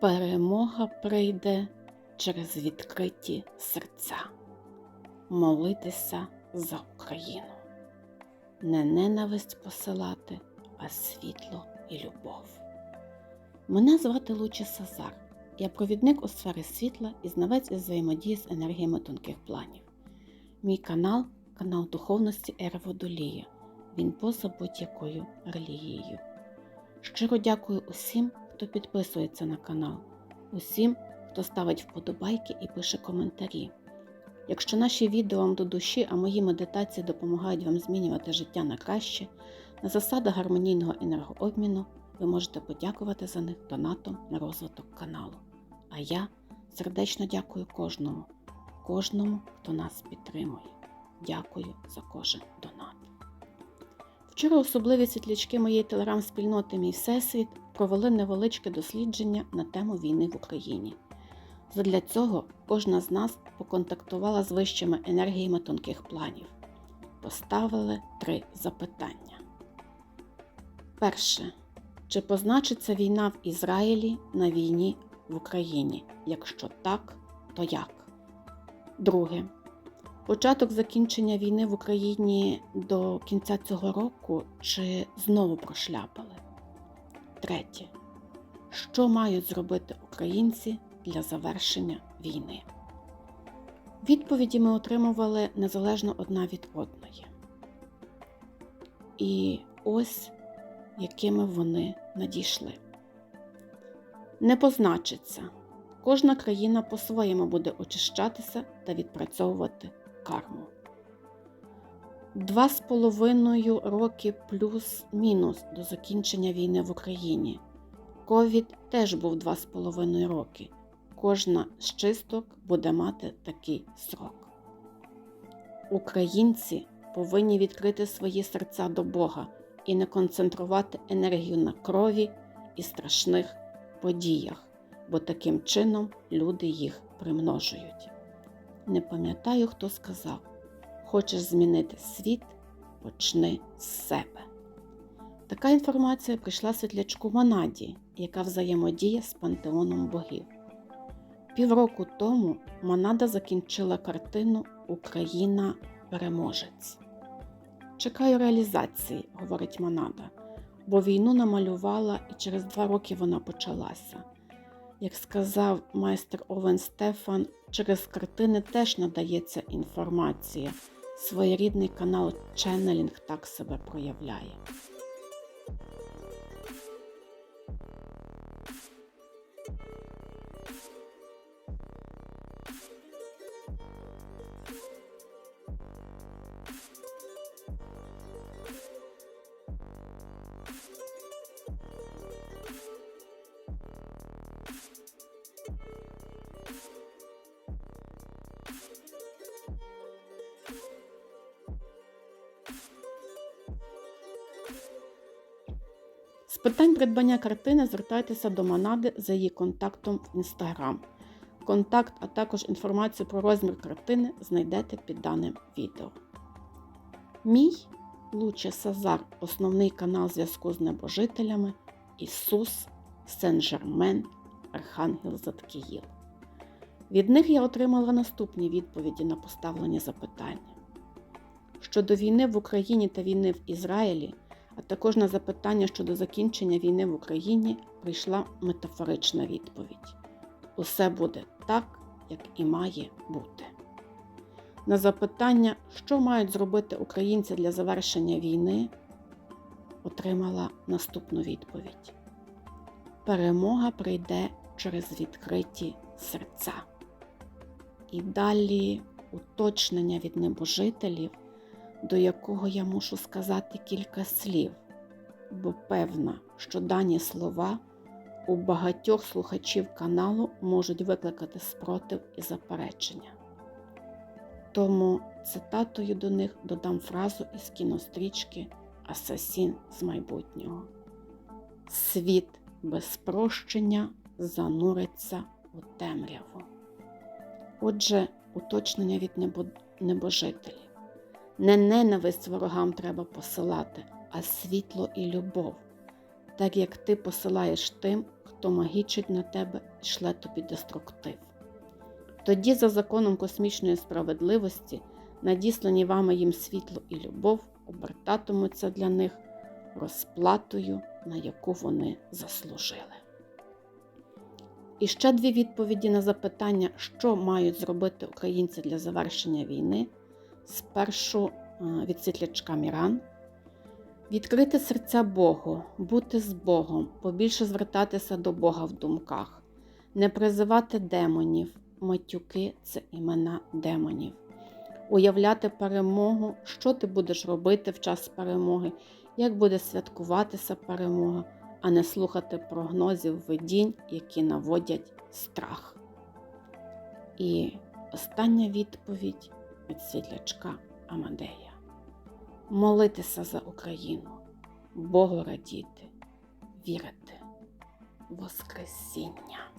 Перемога прийде через відкриті серця. Молитися за Україну. Не ненависть посилати, а світло і любов. Мене звати Лучі Сазар. Я провідник у сфері світла і знавець із взаємодії з енергіями тонких планів. Мій канал канал духовності Ера Водолія. Він поза будь-якою релігією. Щиро дякую усім, хто підписується на канал, усім, хто ставить вподобайки і пише коментарі. Якщо наші відео вам до душі, а мої медитації допомагають вам змінювати життя на краще, на засадах гармонійного енергообміну, ви можете подякувати за них донатом на розвиток каналу. А я сердечно дякую кожному, кожному, хто нас підтримує. Дякую за кожен донат. Вчора особливі світлячки моєї телеграм-спільноти Мій Всесвіт провели невеличке дослідження на тему війни в Україні. Задля цього кожна з нас поконтактувала з вищими енергіями тонких планів. Поставили три запитання. Перше. Чи позначиться війна в Ізраїлі на війні в Україні? Якщо так, то як? Друге. Початок закінчення війни в Україні до кінця цього року чи знову прошляпали? Третє. Що мають зробити українці для завершення війни? Відповіді ми отримували незалежно одна від одної. І ось якими вони надійшли. Не позначиться. Кожна країна по-своєму буде очищатися та відпрацьовувати карму. Два з половиною роки плюс-мінус до закінчення війни в Україні. Ковід теж був два з половиною роки. Кожна з чисток буде мати такий срок. Українці повинні відкрити свої серця до Бога і не концентрувати енергію на крові і страшних подіях, бо таким чином люди їх примножують. Не пам'ятаю, хто сказав: Хочеш змінити світ, почни з себе. Така інформація прийшла світлячку Манаді, яка взаємодіє з пантеоном богів. Півроку тому Манада закінчила картину Україна переможець. Чекаю реалізації, говорить Манада, бо війну намалювала і через два роки вона почалася. Як сказав майстер Овен Стефан, через картини теж надається інформація. Своєрідний канал Ченнелінг так себе проявляє. З питань придбання картини звертайтеся до Манади за її контактом в інстаграм. Контакт, а також інформацію про розмір картини знайдете під даним відео. Мій Луче Сазар, основний канал зв'язку з небожителями Ісус, Сен-Жермен, Архангел Заткіїл. Від них я отримала наступні відповіді на поставлені запитання. Щодо війни в Україні та війни в Ізраїлі, а також на запитання щодо закінчення війни в Україні прийшла метафорична відповідь: усе буде так, як і має бути. На запитання, що мають зробити українці для завершення війни, отримала наступну відповідь: Перемога прийде через відкриті серця. І далі уточнення від небожителів, до якого я мушу сказати кілька слів, бо певна, що дані слова у багатьох слухачів каналу можуть викликати спротив і заперечення. Тому цитатою до них додам фразу із кінострічки Асасін з майбутнього. Світ без прощення зануриться у темряву. Отже, уточнення від небо... небожителів. Не ненависть ворогам треба посилати, а світло і любов, так як ти посилаєш тим, хто магічить на тебе і шле тобі деструктив. Тоді, за законом космічної справедливості, надіслані вами їм світло і любов обертатимуться для них розплатою, на яку вони заслужили. І ще дві відповіді на запитання, що мають зробити українці для завершення війни. Спершу е, від світлячка Міран. Відкрити серця Богу, бути з Богом, побільше звертатися до Бога в думках, не призивати демонів, матюки це імена демонів, уявляти перемогу, що ти будеш робити в час перемоги, як буде святкуватися перемога, а не слухати прогнозів видінь, які наводять страх. І остання відповідь від світлячка Амадея. Молитися за Україну, Богу радіти, вірити. Воскресіння.